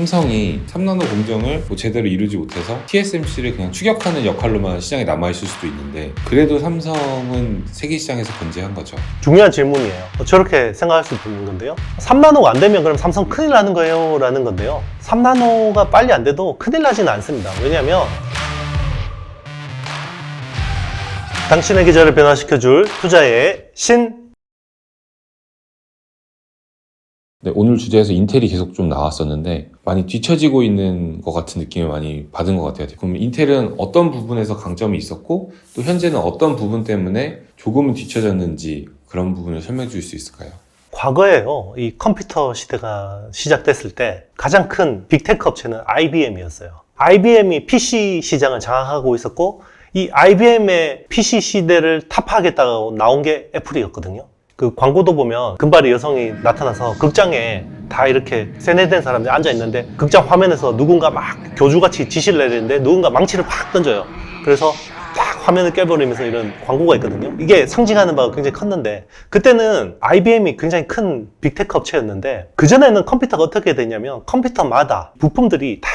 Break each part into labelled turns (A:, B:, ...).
A: 삼성이 3나노 공정을 뭐 제대로 이루지 못해서 TSMC를 그냥 추격하는 역할로만 시장에 남아있을 수도 있는데 그래도 삼성은 세계 시장에서 건재한 거죠.
B: 중요한 질문이에요. 어, 저렇게 생각할 수 있는 건데요. 3나노가 안 되면 그럼 삼성 큰일 나는 거예요? 라는 건데요. 3나노가 빨리 안 돼도 큰일 나지는 않습니다. 왜냐하면 당신의 계좌를 변화시켜줄 투자의 신
A: 네, 오늘 주제에서 인텔이 계속 좀 나왔었는데 많이 뒤처지고 있는 것 같은 느낌을 많이 받은 것 같아요. 그럼 인텔은 어떤 부분에서 강점이 있었고 또 현재는 어떤 부분 때문에 조금은 뒤처졌는지 그런 부분을 설명해 줄수 있을까요?
B: 과거에요. 이 컴퓨터 시대가 시작됐을 때 가장 큰 빅테크 업체는 IBM이었어요. IBM이 PC 시장을 장악하고 있었고 이 IBM의 PC 시대를 타파하겠다고 나온 게 애플이었거든요. 그 광고도 보면 금발의 여성이 나타나서 극장에 다 이렇게 세뇌된 사람들이 앉아 있는데 극장 화면에서 누군가 막 교주같이 지시를 내리는데 누군가 망치를 팍 던져요. 그래서 딱 화면을 깨버리면서 이런 광고가 있거든요. 이게 상징하는 바가 굉장히 컸는데 그때는 IBM이 굉장히 큰 빅테크 업체였는데 그전에는 컴퓨터가 어떻게 되냐면 컴퓨터마다 부품들이 다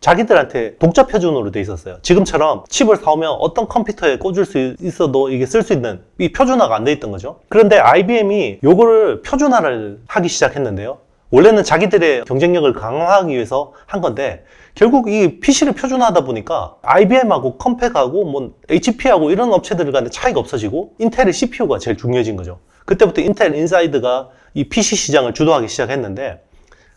B: 자기들한테 독자 표준으로 돼 있었어요. 지금처럼 칩을 사오면 어떤 컴퓨터에 꽂을 수 있어도 이게 쓸 수 있는 이 표준화가 안 돼 있던 거죠. 그런데 IBM이 요거를 표준화를 하기 시작했는데요. 원래는 자기들의 경쟁력을 강화하기 위해서 한 건데 결국 이 PC를 표준화하다 보니까 IBM하고 컴팩하고 뭐 HP하고 이런 업체들 간에 차이가 없어지고 인텔의 CPU가 제일 중요해진 거죠. 그때부터 인텔 인사이드가 이 PC 시장을 주도하기 시작했는데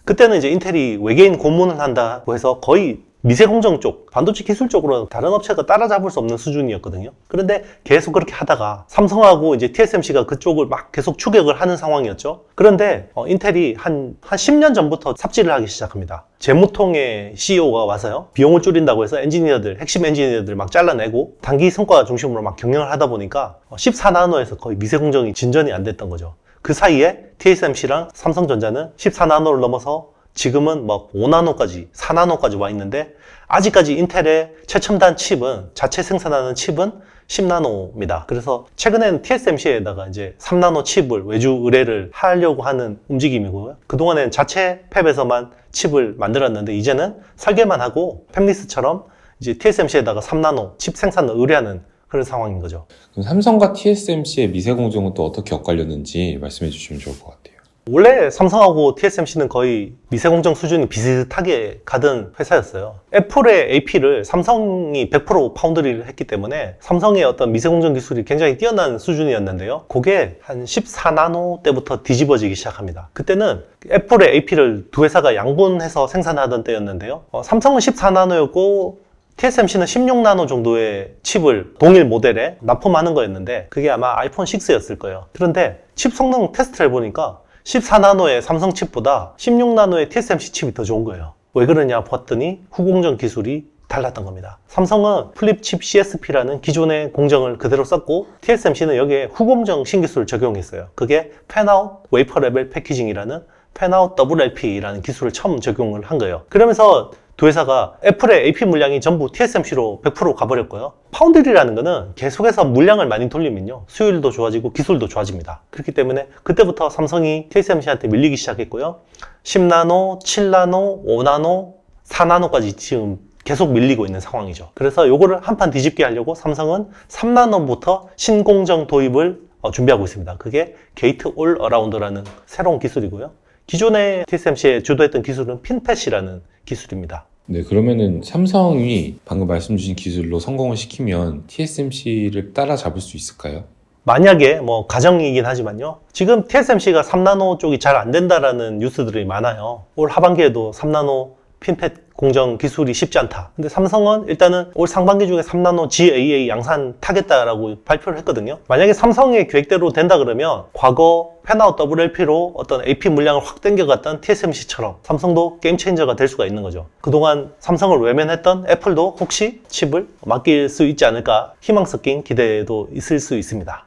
B: 그때는 이제 인텔이 외계인 고문을 한다고 해서 거의 미세 공정 쪽, 반도체 기술 쪽으로 다른 업체가 따라잡을 수 없는 수준이었거든요. 그런데 계속 그렇게 하다가 삼성하고 이제 TSMC가 그쪽을 막 계속 추격을 하는 상황이었죠. 그런데 어, 인텔이 한, 한 10년 전부터 삽질을 하기 시작합니다. 재무통의 CEO가 와서요. 비용을 줄인다고 해서 엔지니어들, 핵심 엔지니어들 막 잘라내고 단기 성과 중심으로 막 경영을 하다 보니까 14나노에서 거의 미세 공정이 진전이 안 됐던 거죠. 그 사이에 TSMC랑 삼성전자는 14나노를 넘어서 지금은 막 5나노까지, 4나노까지 와 있는데 아직까지 인텔의 최첨단 칩은 자체 생산하는 칩은 10나노입니다. 그래서 최근에는 TSMC에다가 이제 3나노 칩을 외주 의뢰를 하려고 하는 움직임이고요. 그동안에는 자체 팹에서만 칩을 만들었는데 이제는 설계만 하고 팹리스처럼 이제 TSMC에다가 3나노 칩 생산을 의뢰하는 그런 상황인 거죠.
A: 그럼 삼성과 TSMC의 미세 공정은 또 어떻게 엇갈렸는지 말씀해 주시면 좋을 것 같아요.
B: 원래 삼성하고 TSMC는 거의 미세공정 수준이 비슷하게 가던 회사였어요. 애플의 AP를 삼성이 100% 파운드리를 했기 때문에 삼성의 어떤 미세공정 기술이 굉장히 뛰어난 수준이었는데요. 그게 한 14나노 때부터 뒤집어지기 시작합니다. 그때는 애플의 AP를 두 회사가 양분해서 생산하던 때였는데요. 어, 삼성은 14나노였고 TSMC는 16나노 정도의 칩을 동일 모델에 납품하는 거였는데 그게 아마 아이폰 6였을 거예요. 그런데 칩 성능 테스트를 해보니까 14나노의 삼성 칩보다 16나노의 TSMC 칩이 더 좋은 거예요. 왜 그러냐 봤더니 후공정 기술이 달랐던 겁니다. 삼성은 플립칩 CSP라는 기존의 공정을 그대로 썼고 TSMC는 여기에 후공정 신기술을 적용했어요. 그게 팬아웃 웨이퍼 레벨 패키징이라는 팬아웃 WLP라는 기술을 처음 적용을 한 거예요. 그러면서 두 회사가 애플의 AP 물량이 전부 TSMC로 100% 가버렸고요. 파운드리라는 거는 계속해서 물량을 많이 돌리면요. 수율도 좋아지고 기술도 좋아집니다. 그렇기 때문에 그때부터 삼성이 TSMC한테 밀리기 시작했고요. 10나노, 7나노, 5나노, 4나노까지 지금 계속 밀리고 있는 상황이죠. 그래서 요거를 한판 뒤집게 하려고 삼성은 3나노부터 신공정 도입을 어, 준비하고 있습니다. 그게 게이트 올 어라운드라는 새로운 기술이고요. 기존의 TSMC에 주도했던 기술은 핀펫이라는 기술입니다.
A: 네, 그러면은 삼성이 방금 말씀 주신 기술로 성공을 시키면 TSMC를 따라잡을 수 있을까요?
B: 만약에 뭐 가정이긴 하지만요. 지금 TSMC가 3나노 쪽이 잘 안 된다라는 뉴스들이 많아요. 올 하반기에도 3나노 핀펫 공정 기술이 쉽지 않다. 근데 삼성은 일단은 올 상반기 중에 3나노 GAA 양산 타겠다라고 발표를 했거든요. 만약에 삼성의 계획대로 된다 그러면 과거 펜아웃 WLP로 어떤 AP 물량을 확 땡겨갔던 TSMC처럼 삼성도 게임 체인저가 될 수가 있는 거죠. 그동안 삼성을 외면했던 애플도 혹시 칩을 맡길 수 있지 않을까 희망 섞인 기대도 있을 수 있습니다.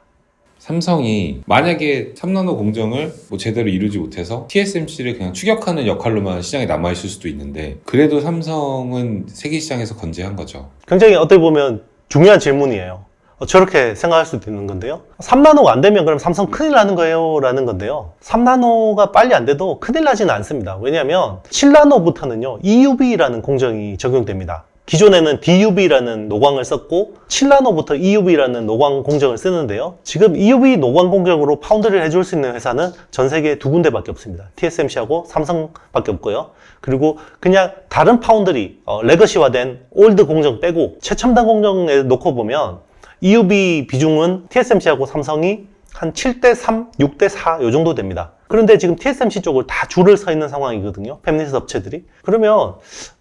A: 삼성이 만약에 3나노 공정을 뭐 제대로 이루지 못해서 TSMC를 그냥 추격하는 역할로만 시장에 남아있을 수도 있는데 그래도 삼성은 세계 시장에서 건재한 거죠.
B: 굉장히 어떻게 보면 중요한 질문이에요. 어, 저렇게 생각할 수도 있는 건데요. 3나노가 안 되면 그럼 삼성 큰일 나는 거예요? 라는 건데요. 3나노가 빨리 안 돼도 큰일 나지는 않습니다. 왜냐하면 7나노부터는요, EUV라는 공정이 적용됩니다. 기존에는 DUV라는 노광을 썼고 7나노부터 EUV라는 노광 공정을 쓰는데요. 지금 EUV 노광 공정으로 파운드를 해줄 수 있는 회사는 전 세계 두 군데밖에 없습니다. TSMC하고 삼성밖에 없고요. 그리고 그냥 다른 파운드리 어, 레거시화된 올드 공정 빼고 최첨단 공정에 놓고 보면 EUV 비중은 TSMC하고 삼성이 한 7대 3, 6대 4 요 정도 됩니다. 그런데 지금 TSMC 쪽을 다 줄을 서 있는 상황이거든요. 팹리스 업체들이. 그러면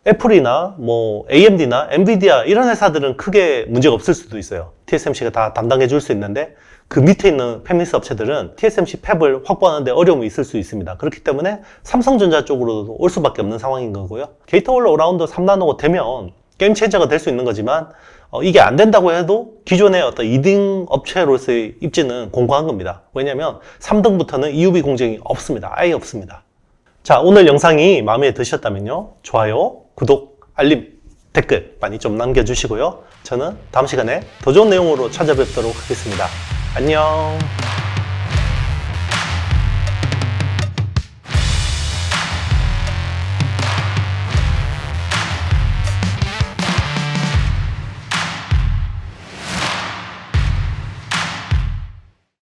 B: 애플이나 뭐 AMD나 엔비디아 이런 회사들은 크게 문제가 없을 수도 있어요. TSMC가 다 담당해 줄 수 있는데 그 밑에 있는 팹리스 업체들은 TSMC 팹을 확보하는데 어려움이 있을 수 있습니다. 그렇기 때문에 삼성전자 쪽으로도 올 수밖에 없는 상황인 거고요. 게이트 올 어라운드 3나노가 되면 게임 체인저가 될 수 있는 거지만 어, 이게 안 된다고 해도 기존의 어떤 2등 업체로서의 입지는 공고한 겁니다. 왜냐하면 3등부터는 EUV 공정이 없습니다. 아예 없습니다. 자, 오늘 영상이 마음에 드셨다면요. 좋아요, 구독, 알림, 댓글 많이 좀 남겨주시고요. 저는 다음 시간에 더 좋은 내용으로 찾아뵙도록 하겠습니다. 안녕.